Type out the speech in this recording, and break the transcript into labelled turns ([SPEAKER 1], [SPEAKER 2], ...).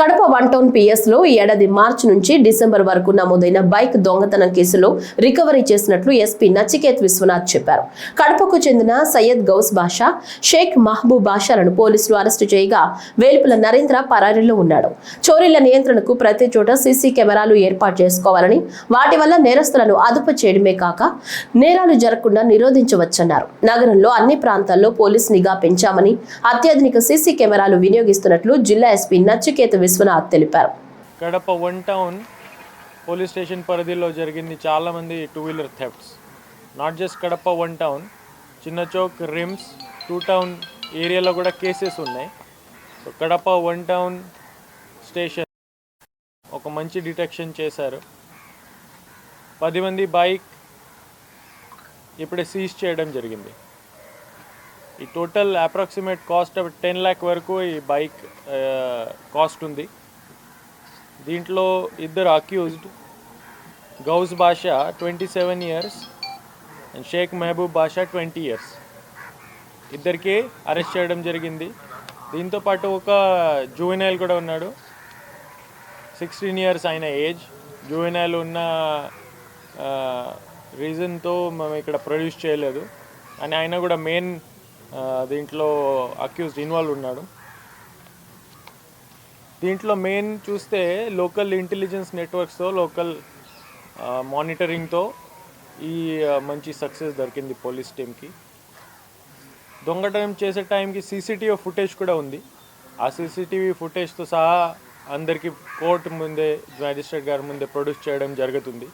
[SPEAKER 1] Kadapa one town పిఎస్లో ఈ ఏడాది మార్చి నుంచి డిసెంబర్ వరకు నమోదైన బైక్ దొంగతనం కేసులో రికవరీ చేసినట్లు ఎస్పీ నచికేత్ విశ్వనాథ్ చెప్పారు. కడపకు చెందిన సయ్యద్ గౌస్ బాషా షేక్ మహబూబ్ బాషాలను పోలీసులు అరెస్టు చేయగా వేలుపుల నరేంద్ర పరారీలో ఉన్నాడు. చోరీల నియంత్రణకు ప్రతి చోట సీసీ కెమెరాలు ఏర్పాటు చేసుకోవాలని వాటి వల్ల నేరస్తులను అదుపు చేయడమే కాక నేరాలు జరగకుండా నిరోధించవచ్చన్నారు. నగరంలో అన్ని ప్రాంతాల్లో పోలీస్ నిఘా పెంచామని అత్యాధునిక సీసీ కెమెరాలు వినియోగిస్తున్నట్లు జిల్లా ఎస్పీ నచికేత్ విశ్వనాథ్ తెలిపారు.
[SPEAKER 2] Kadapa one town police station పరిధిలో జరిగింది చాలామంది two wheeler thefts not just Kadapa one town Chinna Chowk RIMS two town ఏరియాలో కూడా కేసెస్ ఉన్నాయి. So Kadapa one town station ఒక మంచి డిటెక్షన్ చేశారు. పది మంది బైక్ ఇప్పుడే సీజ్ చేయడం జరిగింది. ఈ total approximate cost ten lakh వరకు ఈ బైక్ కాస్ట్ ఉంది. దీంట్లో ఇద్దరు accused Gouse Basha twenty seven years and Sheikh Mahaboob Basha twenty years. ఇద్దరికి అరెస్ట్ చేయడం జరిగింది. దీంతో పాటు ఒక జూవెనైల్ కూడా ఉన్నాడు. సిక్స్టీన్ ఇయర్స్ అయిన ఏజ్. జూవెనైల్ ఉన్న రీజన్తో మేము ఇక్కడ ప్రొడ్యూస్ చేయలేదు. అని ఆయన కూడా మెయిన్ దీంట్లో అక్యూజ్డ్ ఇన్వాల్వ్ ఉన్నాడు. దీంట్లో మెయిన్ చూస్తే లోకల్ ఇంటెలిజెన్స్ నెట్వర్క్స్తో లోకల్ మానిటరింగ్తో ఈ మంచి సక్సెస్ దొరికింది పోలీస్ టీమ్కి దొంగతనం చేసే టైంకి సీసీటీవీ ఫుటేజ్ కూడా ఉంది. ఆ సీసీటీవీ ఫుటేజ్తో సహా అందరికీ కోర్టు ముందే మ్యాజిస్ట్రేట్ గారి ముందే ప్రొడ్యూస్ చేయడం జరుగుతుంది.